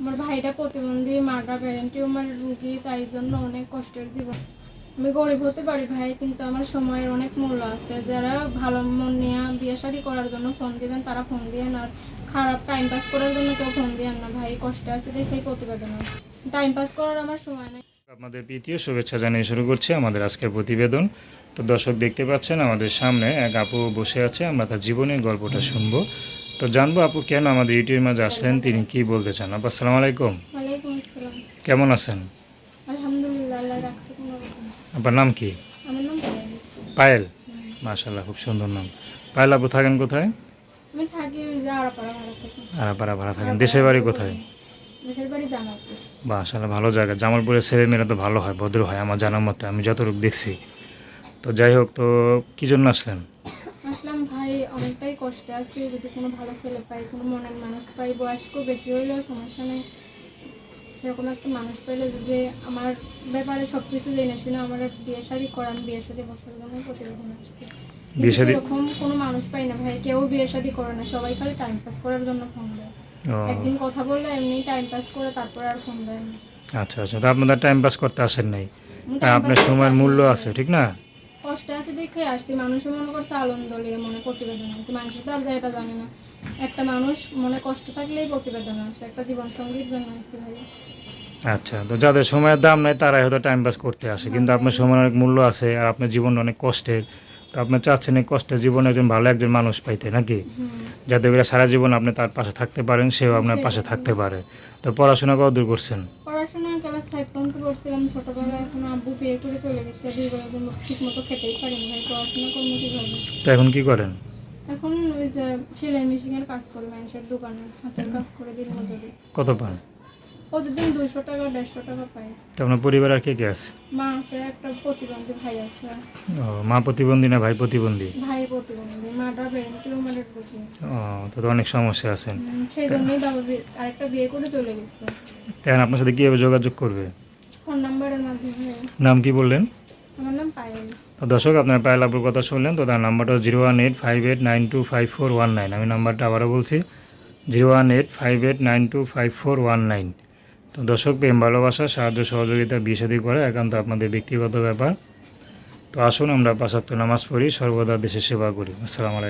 আমার ভাইটা প্রতিবন্ধী মাটা ব্রেন আমার রুগী, তাই জন্য অনেক কষ্টের জীবন। আমি গরিব হতে পারি ভাই, কিন্তু আমার সময়ের অনেক মূল্য আছে। যারা ভালো মন নিয়ে বিয়ে শাদী করার জন্য ফোন দিবেন, তারা ফোন দিয়েন আর খারাপ টাইম পাস করার জন্য কেউ ফোন দিয়েন না ভাই, কষ্টে আছে দেখেই প্রতিবেদন আসছে টাইম পাস করার আমার সময় নেই। আপনাদের প্রীতীয় শুভেচ্ছা জানিয়ে শুরু করছি আমাদের আজকের প্রতিবেদন। তো দর্শক দেখতে পাচ্ছেন, আমাদের সামনে এক আপু বসে আছে, আমরা তার জীবনের গল্পটা শুনব। তো জানব আপু কেন আমাদের ইউটিউবের মাঝে আসলেন? তিনি কি বলতে চান? আপু আসসালামু আলাইকুম। কেমন আছেন? আলহামদুলিল্লাহ আল্লাহ রাখছে কোনো রকম আপনার নাম কি? আমার নাম পায়েল। পায়েল? মাশাল্লাহ খুব সুন্দর নাম। পায়েল আপু থাকেন কোথায়? আড়াপাড়া ভাড়া থেকে। আরাপাড়া ভাড়া থাকেন। দেশের বাড়ি কোথায়? মাশাল্লাহ ভালো জায়গা। জামালপুরের ছেলেমেয়েরা তো ভালো হয় ভদ্র হয় আমার জানার মতে। আমি যতটুকু দেখছি। তো যাই হোক তো কী জন্য আসলেন? আসলাম ভাই অনেকটাই কষ্টে আছি। যদি কোনো ভালো ছেলে পাই কোনো মনের মানুষ পাই বয়স্ক বেশি হইলেও সমস্যা নেই। সেরকম একটা মানুষ পাইলে যদি আমার ব্যাপারে সব কিছু জেনে শুনে আমার বিয়ে শাড়ি করান বিয়ে শাড়ি বসার জন্য প্রতিবেদন আসছে। সেরকম কোনো মানুষ পাই না ভাই কেউ বিয়ে শাড়ি করে না। সবাই খালি টাইম পাস করার জন্য ফোন দেয়। একদিন কথা বললে এমনি টাইম পাস করে তারপরে আর ফোন দেয় না। আচ্ছা আচ্ছা। আপনাদের টাইম পাস করতে আসেন নাই। আপনার সময়ের মূল্য আছে ঠিক না? দেখে আসছি মানুষ মনে করছে আনন্দ লিয়ে মনে প্রতিবেদন আছে। মানুষের তো আর যায় এটা জানে না। একটা মানুষ মনে কষ্ট থাকলেই প্রতিবেদন আসে একটা জীবন সঙ্গীর জন্য আছে ভাই। আচ্ছা তো যাদের সময়ের দাম নাই তারাই হয়তো টাইম পাস করতে আসে। কিন্তু আপনার সময়ের অনেক মূল্য আছে আর আপনার জীবন অনেক কষ্টের। তো আপনি চাচ্ছেন এই কষ্টের জীবনে একজন ভালো একজন মানুষ পাইতে নাকি? যাতে করে সারা জীবন আপনি তার পাশে থাকতে পারেন সেও আপনার পাশে থাকতে পারে। তো পড়াশোনা কত দূর করছেন? পড়াশোনা ক্লাস ফাইভ পর্যন্ত পড়ছিলাম। ছোটবেলায় এখন আব্বু বিয়ে করে চলে গেছে। দুই বেলা ঠিক মতো খেতেই পারিনি ভাই পড়াশোনা করব কীভাবে তো এখন কি করেন? এখন ওই যে সেলাই মেশিনের কাজ করলাম সে দোকানে হাতের কাজ করে দিন মজুরি। কত পান? প্রতিদিন দুইশো টাকা দেড়শো টাকা পাই। তো আপনার পরিবার আর কে কে আছে? মা আছে একটা প্রতিবন্ধী ভাই আছে। ও মা প্রতিবন্ধী না ভাই প্রতিবন্ধী? ভাই প্রতিবন্ধী মাটা ব্রেন টিউমারের রোগী ও তো তো অনেক সমস্যা আছেন। সেই জন্যই বাবা আরেকটা বিয়ে করে চলে গেছে। তাই আপনার সাথে কীভাবে যোগাযোগ করবে? ফোন নাম্বারের মাধ্যমে। নাম কি বললেন? আমার নাম পায়েল। তো দর্শক আপনার পায়েল আপুর কথা শুনলেন তো তার নাম্বারটা zero one eight five eight nine two five four one nine. আমি নাম্বারটা আবারও বলছি zero one eight five eight nine two five four one nine. তো দর্শক, প্রেম, ভালোবাসা, সাহায্য, সহযোগিতা বিষাদি করে একান্ত আপনাদের ব্যক্তিগত ব্যাপার। তো আসুন আমরা পাঁচাত্তর নামাজ পড়ি, সর্বদা দেশের সেবা করি। আসসালামু আলাইকুম।